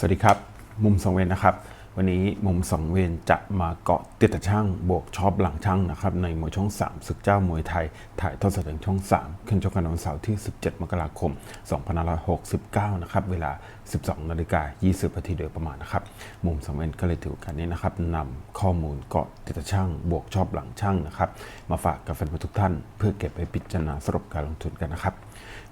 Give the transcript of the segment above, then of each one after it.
สวัสดีครับ มุมสองเวนนะครับ วันนี้มุมสองเวนจะมาเกาะติดต่ช่างบวกชอบหลังช่างนะครับ ในมวยช่อง 3 ศึกเจ้ามวยไทย ถ่ายทอดสดทางช่อง 3 ขึ้นชกกันวันเสาร์ที่ 17 มกราคม 2569 นะครับ เวลา 12 นาฬิกา 20 นาทีโดยประมาณนะครับ มุมสองเวนก็เลยถือโอกาสนี้นะครับนำข้อมูลเกาะติดต่ช่างบวกชอบหลังช่างนะครับ มาฝากกับแฟนๆทุกท่าน เพื่อเก็บไปพิจารณาสรุปการลงทุนกันนะครับ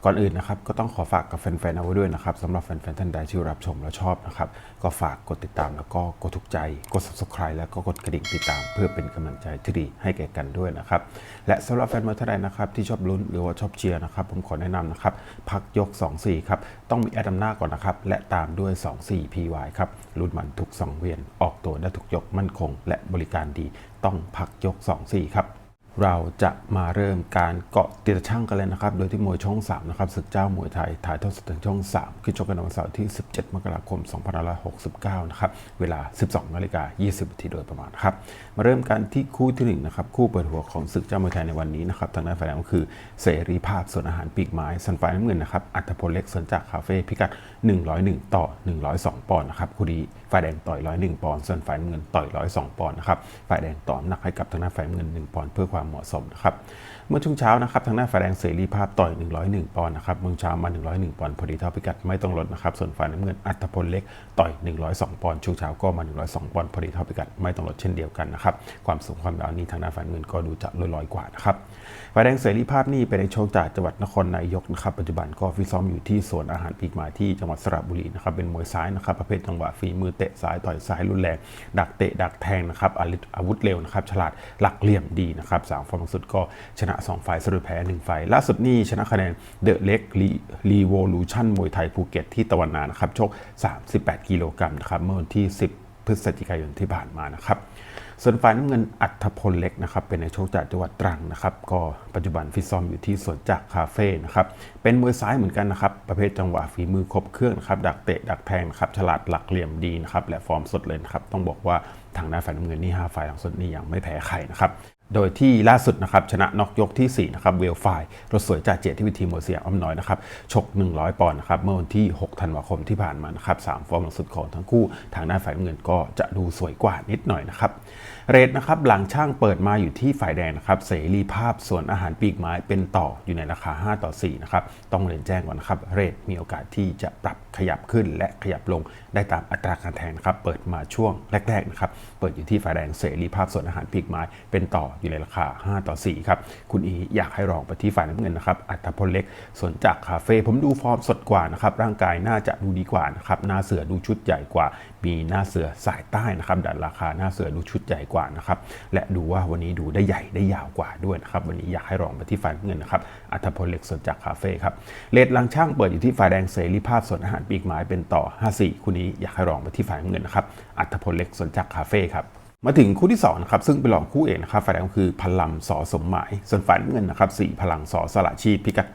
ก่อนอื่นนะครับก็ต้องขอฝากกับแฟนๆเอาไว้ด้วยนะครับสำหรับแฟนๆท่านใดที่รับชมและชอบนะครับก็ฝากกดติดตามแล้วก็กดถูกใจกด subscribe แล้วก็กดกระดิ่งติดตาม เพื่อเป็นกำลังใจที่ดีให้แก่กันด้วยนะครับและสำหรับแฟนมวยท่านใดนะครับที่ชอบลุ้นหรือว่าชอบเชียร์นะครับผมขอแนะนำนะครับพักยก 2-4ครับต้องมีแอดนำหน้าก่อนนะครับและตามด้วย 2-4 PY ครับลุ้นมันทุก 2 เวียน ออกตัวได้ทุกยกมั่นคง และบริการดีต้องพักยก 2-4ครับ เราจะมาเริ่มการเกาะติดช่างกันเลยนะครับ โดยที่มวยช่อง 3 นะครับศึกเจ้ามวยไทย ถ่ายทอดสดทางช่อง 3 คือชกกันวันเสาร์ที่ 17 มกราคม 2569 นะครับ เวลา 12 นาฬิกา 20นาทีโดยประมาณครับ มาเริ่มกันที่คู่ที่ 1 นะครับ คู่เปิดหัวของศึกเจ้ามวยไทยในวันนี้นะครับ ทางด้านฝ่ายแดงก็คือเสรีภาพส่วนอาหารปีกไม้สันฝ่ายน้ำเงินนะครับ อัตพลเล็กสนจากคาเฟ่พิกัด 101 ต่อ 102 ปอนด์นะครับ คู่นี้ฝ่ายแดงต่อย 101 ปอนด์ ส่วนฝ่ายน้ำเงินต่อย 102 ปอนด์นะครับ ฝ่ายแดงต่อน้ำหนักให้กับทางด้านฝ่ายน้ำเงิน 1 ปอนด์เพื่อความเหมาะสมนะครับเมื่อช่วงเช้านะครับทางด้าฝ่ายแดงเสรีภาพต่อย 101 ปอนด์นะครับเมื่อเช้ามา 101 ปอนด์พอดีเท่าพิกัดไม่ต้องลดนะครับส่วนฝ่ายน้ำเงินอัตพลเล็กต่อย 102 ปอนด์ช่วงเช้าก็มา 102 ปอนด์พอดีเท่าพิกัดไม่ต้องลดเช่นเดียวกันนะครับความสูงความยาวนี้ทางด้าฝ่ายน้ำเงินก็ดูจะลอยๆกว่านะครับฝ่ายแดงเสรีภาพนี่เป็นในโชคจากจังหวัดนครนายกนะครับปัจจุบันก็ฟิตซ้อมอยู่ที่สวนอาหารปีกมาที่จังหวัดสระบุรีนะครับเป็นมวยซ้ายนะครับประเภทจังหวะฝีมือเตะซ้ายต่อยซ้ายรุนแรงดักเตะดักแทงนะครับอาวุธเร็วนะครับฉลาดหลักเหลี่ยมดีนะครับสามฟอร์มสุดก็ชนะ2 ไฟล์สรุปแพ้ 1 ไฟล์ล่าสุดนี่ชนะคะแนนเดอะเล็กรีโวลูชั่นมวยไทยภูเก็ตที่ตะวันนานะครับชก 38 กิโลกรัมนะครับเมื่อวันที่ 10 พฤศจิกายนที่ผ่านมานะครับส่วนฝ่ายน้ำเงินอัธพลเล็กนะครับเป็นในโชคจากจังหวัดตรังนะครับก็ปัจจุบันฟิตซ้อมอยู่ที่สวนจักรคาเฟ่นะครับเป็นมวยซ้ายเหมือนกันนะครับประเภทจังหวะฝีมือครบเครื่องนะครับดักเตะดักแทงครับฉลาดหลักเหลี่ยมดีนะครับและฟอร์มสดเลยนะครับต้องบอกว่าทางด้านฝ่ายน้ำเงินนี่5ฝ่ายหลังสุดนี่ยังไม่แพ้ใครนะครับ โดยที่ล่าสุดนะครับชนะน็อกยกที่ 4 นะครับเวลไฟรถสวยจ่าเจที่วิธีโมเสียอ้อมน้อยนะครับชก 100 ปอนด์นะครับเมื่อวันที่ 6 ธันวาคมที่ผ่านมานะครับสามฟอร์มหลังสุดของทั้งคู่ ทางด้านฝ่ายเงินก็จะดูสวยกว่านิดหน่อยนะครับ เรทนะครับหลังช่างเปิดมาอยู่ที่ฝ่ายแดงนะครับเสรีภาพส่วนอาหารปีกไม้เป็นต่ออยู่ในราคา 5 ต่อ 4 นะครับ ต้องเรียนแจ้งก่อนนะครับ เรทมีโอกาสที่จะปรับขยับขึ้นและขยับลงได้ตามอัตราการแทงนะครับ เปิดมาช่วงแรกๆนะครับ เปิดอยู่ที่ฝ่ายแดงเสรีภาพส่วนอาหารปีกไม้เป็นต่ออยู่ในราคา 5 ต่อ 4 ครับ คุณอีอยากให้ลองไปที่ฝ่ายน้ำเงินนะครับ อัตพลเล็กส่วนจากคาเฟ่ผมดูฟอร์มสดกว่านะครับ ร่างกายน่าจะดูดีกว่านะครับ หน้าเสือดูชุดใหญ่กว่า มีหน้าเสือสายใต้นะครับ ดันราคาหน้าเสือดูชุดใหญ่กว่านะครับและดูว่าวันนี้ดูได้ใหญ่ได้ยาวกว่าด้วยนะครับวันนี้อยากให้ลองไปที่ฝ่ายน้ำเงินนะครับอัตพลเล็กส่วนจากคาเฟ่ครับเลดลังช่างเปิดอยู่ที่ฝ่ายแดงเสรีภาพส่วนอาหารปีกไม้เป็นต่อ 54คุณนี้อยากให้ลองไปที่ฝ่ายน้ำเงินนะครับอัตพลเล็กส่วนจากคาเฟ่ครับมาถึงคู่ที่2นะครับซึ่งเป็นรองคู่เอกนะครับฝ่ายแดงคือพลังสอสมหมาย ส่วนฝ่ายน้ำเงินนะครับสี่พลังสอสละชีพพิกัด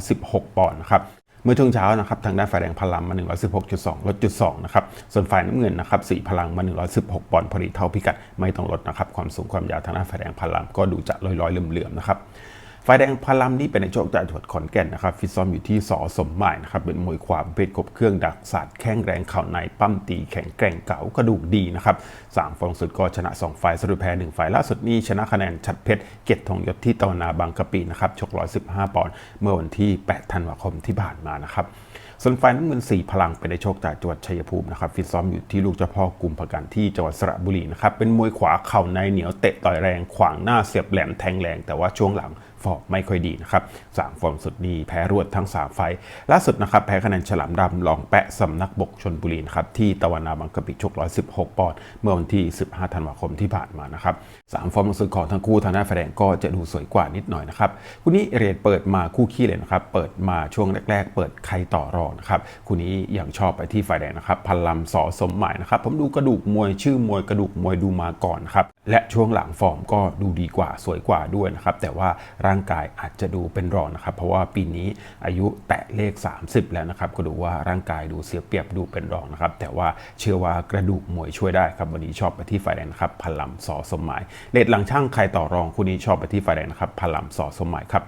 116 ปอนด์นะครับ เมื่อช่วงเช้านะครับทางด้านฝ่ายแดงพลังมา 116.2 ลดจุด2นะครับส่วนฝ่ายน้ำเงินนะครับสีพลังมา 116 ปอนด์พอดีเท่าพิกัดไม่ต้องลดนะครับความสูงความยาวทางด้านฝ่ายแดงพลังก็ดูจะลอยๆเหลื่อมๆนะครับ ฝ่ายแดงพลัมนี่เป็นในโชคจากจังหวัดขอนแก่นนะครับฟิตซ้อมอยู่ที่สอสมหมายนะครับเป็นมวยขวาประเภทครบเครื่องดักศาสตร์แข้งแรงเข่าในปั้มตีแข็งแกร่งเก๋ากระดูกดีนะครับสามฟอร์มสุดก็ชนะ2ไฟล์สรุปแพ้1ไฟล์ล่าสุดนี้ชนะคะแนนชัดเพชรเกยรตทองยศที่ตะวันนาบางกะปินะครับชก 115 ปอนด์เมื่อวันที่ 8 ธันวาคมที่ผ่านมานะครับส่วนฝ่ายน้ำเงิน4 พลังเป็นในโชคจากจังหวัดชัยภูมินะครับฟิตซ้อมอยู่ที่ลูกเจ้าพ่อกลุ่มประกันที่จังหวัดสระบุรีนะครับเป็นมวยขวาเข่าในเหนียวเตะต่อยแรงขวางหน้าเสียบแหลมแทงแรงแต่ว่าช่วงหลัง ฟอร์มไม่ค่อยดีนะครับสามฟอร์มสุดนี้แพ้รวดทั้ง 3 ไฟล์ล่าสุดนะครับแพ้คะแนนฉลามดำรองแปะสำนักบกชนบุรีนะครับที่ตะวันนาบางกะปิชก 116 ปอนด์เมื่อวันที่ 15 ธันวาคมที่ผ่านมานะครับสามฟอร์มสุดของทั้งคู่ทางด้าแฟนก็จะดูสวยกว่านิดหน่อยนะครับคู่นี้เรทเปิดมาคู่ขี้เลยนะครับเปิดมาช่วงแรก ๆ เปิดใครต่อรองนะครับคู่นี้ยังชอบไปที่ฝ่ายแดงนะครับพันลำสอสมหมายนะครับผมดูกระดูกมวยชื่อมวยกระดูกมวยดูมาก่อนครับและช่วงหลังฟอร์มก็ดูดีกว่าสวยกว่าด้วยนะครับแต่ว่าร่างกายอาจจะดูเป็นรองนะครับ เพราะว่าปีนี้อายุแตะเลข 30 แล้วนะครับ ก็ดูว่าร่างกายดูเสียเปรียบดูเป็นรองนะครับ แต่ว่าเชื่อว่ากระดูกมวยช่วยได้ครับวันนี้ชอบไปที่ฝ่ายแดงครับพลัมสอสมหมายเลดหลังช่างใครต่อรองคู่นี้ชอบไปที่ฝ่ายแดงครับพลัมสอสมหมายครับ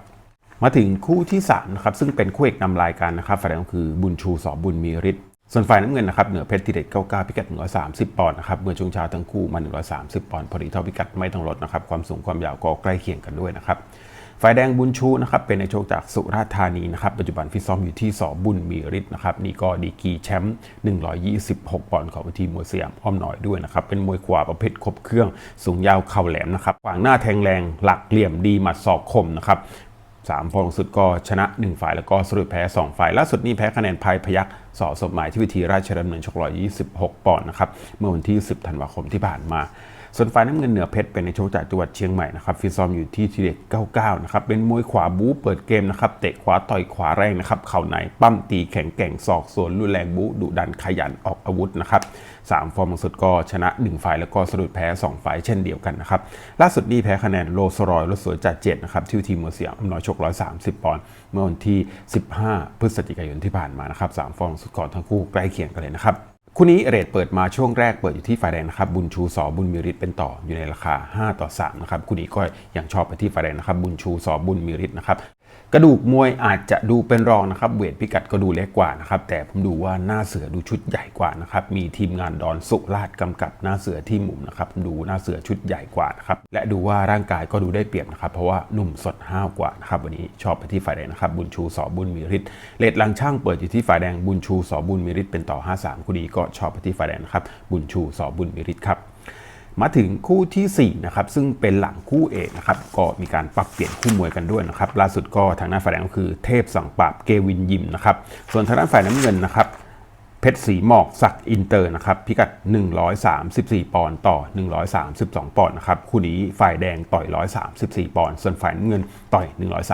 มาถึงคู่ที่3นะครับซึ่งเป็นคู่เอกนำรายการนะครับฝ่ายแดงคือบุญชูสอบุญมีฤทธิ์ส่วนฝ่ายน้ำเงินนะครับเหนือเพชรทีเด็ด99พิกัด 130 ปอนด์นะครับเมื่อช่วงเช้าทั้งคู่มา 130 ปอนด์พอดีเท่าพิกัดไม่ต้องลดนะครับความสูงความยาวก็ใกล้เคียงกันด้วยนะครับ ฝ่ายแดงบุญชูนะครับเป็นในโชคจากสุราษฎร์ธานีนะครับปัจจุบันฟิตซ้อมอยู่ที่สอบุญมีฤทธิ์นะครับนี่ก็ดีกีแชมป์126 ปอนด์ของทีมมวยสยามอ้อมน้อยด้วยนะครับเป็นมวยขวาประเภทครบเครื่องสูงยาวเข่าแหลมนะครับขวางหน้าแทงแรงหลักเหลี่ยมดีหมัดศอกคมนะครับสามฟอร์มสุดก็ชนะ 1 ฝ่ายแล้วก็สรุปแพ้ 2 ฝ่ายล่าสุดนี้แพ้คะแนนภายพยักสอสมหมายที่วิธีราชดำเนินชก126 ปอนด์นะครับเมื่อวันที่ 10 ธันวาคมที่ผ่านมา ส่วนฝ่ายน้ำเงินเหนือเพชรเป็นในโชคจากจังหวัดเชียงใหม่นะครับฟิตซ้อมอยู่ที่ทีเด็ด99นะครับเป็นมวยขวาบู๊เปิดเกมนะครับเตะขวาต่อยขวาแรงนะครับเข่าในปั้มตีแข็งแกร่งศอกสวนรุนแรงบู๊ดุดันขยันออกอาวุธนะครับสามฟอร์มสุดก็ชนะ 1 ฝ่ายแล้วก็สะดุดแพ้ 2 ฝ่ายเช่นเดียวกันนะครับล่าสุดนี้แพ้คะแนนโลสรอยรถสวยจัดเจ็ดนะครับที่ทีมเมือเสียอำนวยชก 130 ปอนด์เมื่อวันที่ 15 พฤศจิกายนที่ผ่านมานะครับสามฟอร์มสุดก่อนทั้งคู่ใกล้เคียงกันเลยนะครับ คู่นี้เรทเปิดมาช่วงแรกเปิดอยู่ที่ฝ่ายแดงนะครับบุญชูสอบุญมิริตเป็นต่ออยู่ในราคา 5 ต่อ3นะครับคู่นี้ก็ยังชอบไปที่ฝ่ายแดงนะครับบุญชูสอบุญมิริตนะครับ กระดูกมวยอาจจะดูเป็นรองนะครับเวทพิกัดก็ดูเล็กกว่านะครับแต่ผมดูว่าหน้าเสือดูชุดใหญ่กว่านะครับมีทีมงานดอนสุราชกำกับหน้าเสือที่มุมนะครับดูหน้าเสือชุดใหญ่กว่านะครับและดูว่าร่างกายก็ดูได้เปรียบนะครับเพราะว่าหนุ่มสดห้าวกว่านะครับวันนี้ชอบไปที่ฝ่ายแดงนะครับบุญชูสอบุญมีฤทธิ์เลดลังช่างเปิดอยู่ที่ฝ่ายแดงบุญชูสอบุญมีฤทธิ์เป็นต่อ 5-3คู่นี้ก็ชอบไปที่ฝ่ายแดงนะครับบุญชูสอบุญมีฤทธิ์ครับ มาถึงคู่ทีสี่ 4 นะครับ ซึ่งเป็นหลังคู่เอกนะครับ ก็มีการปรับเปลี่ยนคู่มวยกันด้วยนะครับ ล่าสุดก็ทางด้านฝ่ายแดงก็คือเทพสังปราบเกวินยิมนะครับ ส่วนทางด้านฝ่ายน้ำเงินนะครับเพชรสีหมอกศักอินเตอร์นะครับพิกัด 134 ปอนด์ต่อ 132 ปอนด์นะครับคู่นี้ฝ่ายแดงต่อย 134 ปอนด์ส่วนฝ่ายน้ำเงินต่อย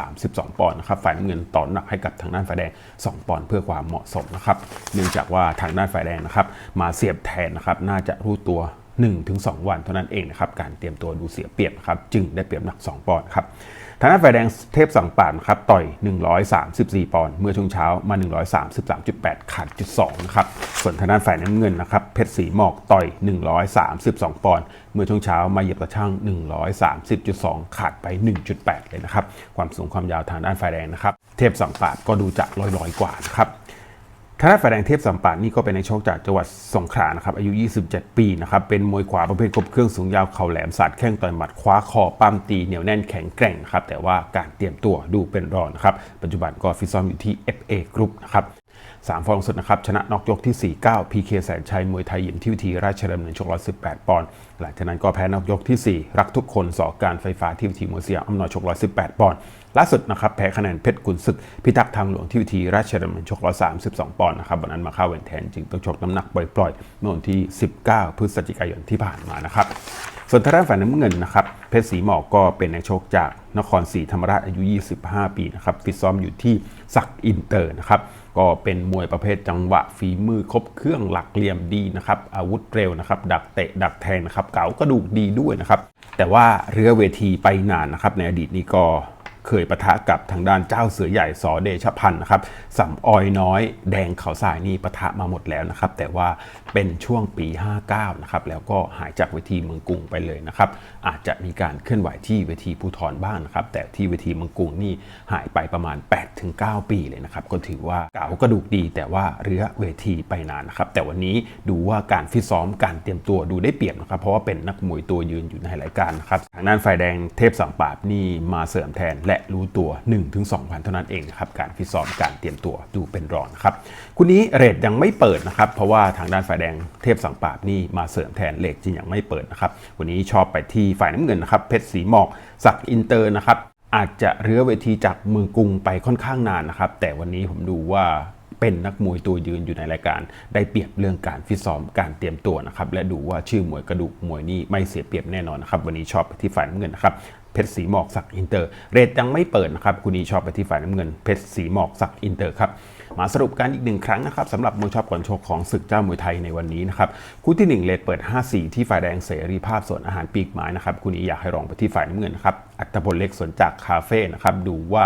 132 ปอนด์นะครับฝ่ายน้ำเงินต่อหนักให้กับทางด้านฝ่ายแดง 2 ปอนด์เพื่อความเหมาะสมนะครับเนื่องจากว่าทางด้านฝ่ายแดงนะครับมาเสียบแทนนะครับน่าจะรู้ตัว 1-2 วันเท่านั้นเองนะครับการเตรียมตัวดูเสียเปรียบนครับจึงได้เปรียบหนัก 2 ปอนด์ครับทางด้านฝ่ายแดงเทพสังปานครับต่อย 134 ปอนด์เมื่อช่วงเช้ามา 133.8 ขาดจุด2นะครับส่วนทางด้านฝ่ายน้ำเงินนะครับเพชรสีหมอกต่อย 132 ปอนด์เมื่อช่วงเช้ามาเหยียบกระช่าง 130.2 ขาดไป 1.8 เลยนะครับความสูงความยาวทางด้านฝ่ายแดงนะครับเทพสังปานก็ดูจะลอยๆกว่านะครับ ทางด้านฝ่ายแดงเทพสัมปันนี่ก็เป็นในกโชคจากจังหวัดสงขลานะครับอายุ 27 ปีนะครับเป็นมวยขวาประเภทครบเครื่องสูงยาวเข่าแหลมสัดแข้งต่อยหมัดคว้าคอปั้มตีเหนียวแน่นแข็งแกร่งนะครับแต่ว่าการเตรียมตัวดูเป็นรองนะครับปัจจุบันก็ฟิตซ้อมอยู่ที่ FA Group นะครับ สามฟอร์มสุดนะครับ ชนะน็อกยกที่ 4 9 PK แสนชัย มวยไทยยิมที่วิธีราชดำเนินชก118 ปอนด์หลังจากนั้นก็แพ้น็อกยกที่ 4 รักทุกคนสอการไฟฟ้าที่วิธีมวยเสียอำนวยชก118 ปอนด์ล่าสุดนะครับแพ้คะแนนเพชรกุลศึก พิทักษ์ทางหลวงที่วิธีราชดำเนินชก132 ปอนด์นะครับวันนั้นมาเข้าเวนแทนจึงต้องชกน้ำหนักปล่อยๆเมื่อวันที่ 19 พฤศจิกายนที่ผ่านมานะครับส่วนทางด้านฝ่ายน้ำเงินนะครับเพชรสีหมอกก็เป็นนักชกจากนครศรีธรรมราชอายุ 25 ปีนะครับฟิตซ้อมอยู่ที่สักอินเตอร์นะครับ ก็เป็นมวยประเภทจังหวะฝีมือครบเครื่องหลักเหลี่ยมดีนะครับ อาวุธเร็วนะครับ ดักเตะดักแทงนะครับ เก๋ากระดูกดีด้วยนะครับ แต่ว่าเรือเวทีไปนานนะครับ ในอดีตนี้ก็ เคยปะทะกับทางด้านเจ้าเสือใหญ่สอเดชพันธ์นะครับสำออยน้อยแดงเขาสายนี่ปะทะมาหมดแล้วนะครับ แต่ว่าเป็นช่วงปี 59 นะครับแล้วก็หายจากเวทีเมืองกรุงไปเลยนะครับ อาจจะมีการเคลื่อนไหวที่เวทีภูทรบ้างนะครับ แต่ที่เวทีเมืองกรุงนี่หายไปประมาณ 8-9 ปีเลยนะครับ ก็ถือว่าเก่ากระดูกดี แต่ว่าเรือเวทีไปนานนะครับ แต่วันนี้ดูว่าการฟิตซ้อมการเตรียมตัวดูได้เปรียบนะครับ เพราะว่าเป็นนักมวยตัวยืนอยู่ในรายการนะครับทางด้านฝ่ายแดงเทพสังปาบนี่มาเสริมแทนและรู้ตัว 1-2 วันเท่านั้นเองนะครับการฟิตซ้อมการเตรียมตัวดูเป็นรองนะครับคู่นี้เรทยังไม่เปิดนะครับเพราะว่าทางด้านฝ่ายแดงเทพสังปาบนี่มาเสริมแทนเลทจริงยังไม่เปิดนะครับวันนี้ชอบไปที่ฝ่ายน้ำเงินนะครับเพชรสีหมอกสักอินเตอร์นะครับอาจจะเรื้อเวทีจากเมืองกรุงไปค่อนข้างนานนะครับ แต่วันนี้ผมดูว่าเป็นนักมวยตัวยืนอยู่ในรายการ ได้เปรียบเรื่องการฟิตซ้อมการเตรียมตัวนะครับและดูว่าชื่อมวยกระดูกมวยนี่ไม่เสียเปรียบแน่นอนนะครับวันนี้ชอบไปที่ฝ่ายน้ำเงินนะครับ เพชรสีหมอกสักอินเตอร์ เรทยังไม่เปิดนะครับคุณนีชอบไปที่ฝ่ายน้ำเงินเพชรสีหมอกสักอินเตอร์ครับมาสรุปกันอีกหนึ่งครั้งนะครับสำหรับมวยชอบก่อนโชกของศึกเจ้ามวยไทยในวันนี้นะครับคู่ที่1เลทเปิด 5-4 ที่ฝ่ายแดงเสรีภาพส่วนอาหารปีกไม้นะครับคุณนีอยากให้ลองไปที่ฝ่ายน้ำเงินนะครับอัตพลเล็กสวนจากคาเฟ่นะครับดูว่า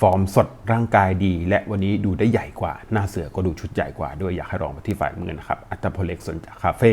ฟอร์มสดร่างกายดี และวันนี้ดูได้ใหญ่กว่า หน้าเสือก็ดูชุดใหญ่กว่าด้วยอยากให้ลองไปที่ฝ่ายน้ำเงินนะครับอัตพลเล็กสวนจากคาเฟ่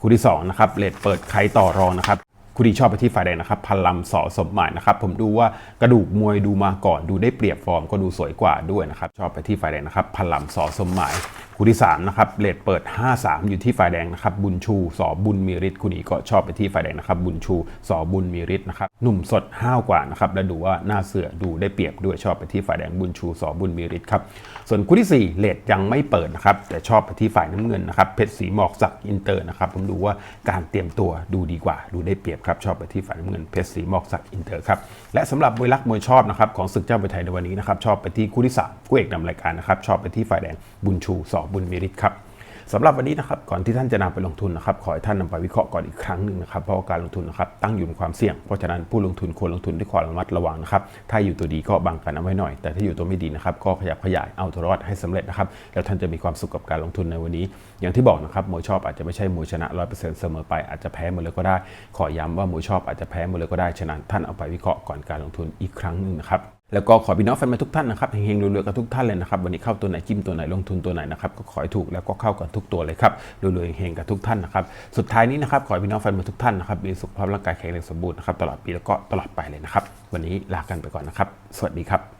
คู่ที่2นะครับเลทเปิดใครต่อรองนะครับ คู่ที่ชอบไปที่ฝ่ายแดงนะครับพันลำสอสมหมายนะครับผมดูว่ากระดูกมวยดูมาก่อนดูได้เปรียบฟอร์มก็ดูสวยกว่าด้วยนะครับชอบไปที่ฝ่ายแดงนะครับพันลำสอสมหมายคู่ที่3นะครับเลดเปิด 5-3 อยู่ที่ฝ่ายแดงนะครับบุญชูสอบุญมีฤทธิ์คู่นี้ก็ชอบไปที่ฝ่ายแดงนะครับบุญชูสอบุญมีฤทธิ์นะครับหนุ่มสดห้าวกว่านะครับและดูว่าหน้าเสือดูได้เปรียบด้วยชอบไปที่ฝ่ายแดงบุญชูสอบุญมีฤทธิ์ครับส่วนคู่ที่4เลดยังไม่เปิดนะครับแต่ชอบไปที่ฝ่ายน้ำเงินนะครับเพชรสีหมอกสักอินเตอร์นะครับผมดูว่าการเตรียมตัวดูดีกว่าดูได้เปรียบครับชอบไปที่ฝ่ายน้ำเงินเพชรสีมอกสักอินเตอร์ครับและสำหรับมวยรักมวยชอบนะครับของศึกเจ้าประเทศไทยในวันนี้นะครับชอบไปที่คู่ที่สามคู่เอกนำรายการนะครับชอบไปที่ฝ่ายแดงบุญชูสอบุญมิริตครับ สำหรับวันนี้นะครับก่อนที่ท่านจะนำไปลงทุนนะครับขอให้ท่านนำไปวิเคราะห์ก่อนอีกครั้งหนึ่งนะครับเพราะการลงทุนนะครับตั้งอยู่ในความเสี่ยง เพราะฉะนั้นผู้ลงทุนควรลงทุนด้วยความระมัดระวังนะครับถ้าอยู่ตัวดีก็บังกันเอาไว้หน่อย แต่ถ้าอยู่ตัวไม่ดีนะครับก็ขยับขยายเอาตัวรอดให้สำเร็จนะครับแล้วท่านจะมีความสุขกับการลงทุนในวันนี้ อย่างที่บอกนะครับมวยชอบอาจจะไม่ใช่มวยชนะร้อยเปอร์เซ็นต์เสมอไปอาจจะแพ้หมดเลยก็ได้ ขอย้ำว่ามวยชอบอาจจะแพ้หมดเลยก็ได้ฉะนั้นท่านเอาไปวิเคราะห์ก่อนการลงทุนอีกครั้งหนึ่งนะครับ แล้วก็ขอพี่น้องแฟนมาทุกท่านนะครับเฮงๆรวยๆกันทุกท่านเลยนะครับวันนี้เข้าตัวไหนจิ้มตัวไหนลงทุนตัวไหนนะครับก็ขอให้ถูกแล้วก็เข้ากันทุกตัวเลยครับรวยๆเฮงๆกันทุกท่านนะครับสุดท้ายนี้นะครับขอพี่น้องแฟนมาทุกท่านนะครับมีสุขภาพร่างกายแข็งแรงสมบูรณ์นะครับตลอดปีแล้วก็ตลอดไปเลยนะครับวันนี้ลากันไปก่อนนะครับ สวัสดีครับ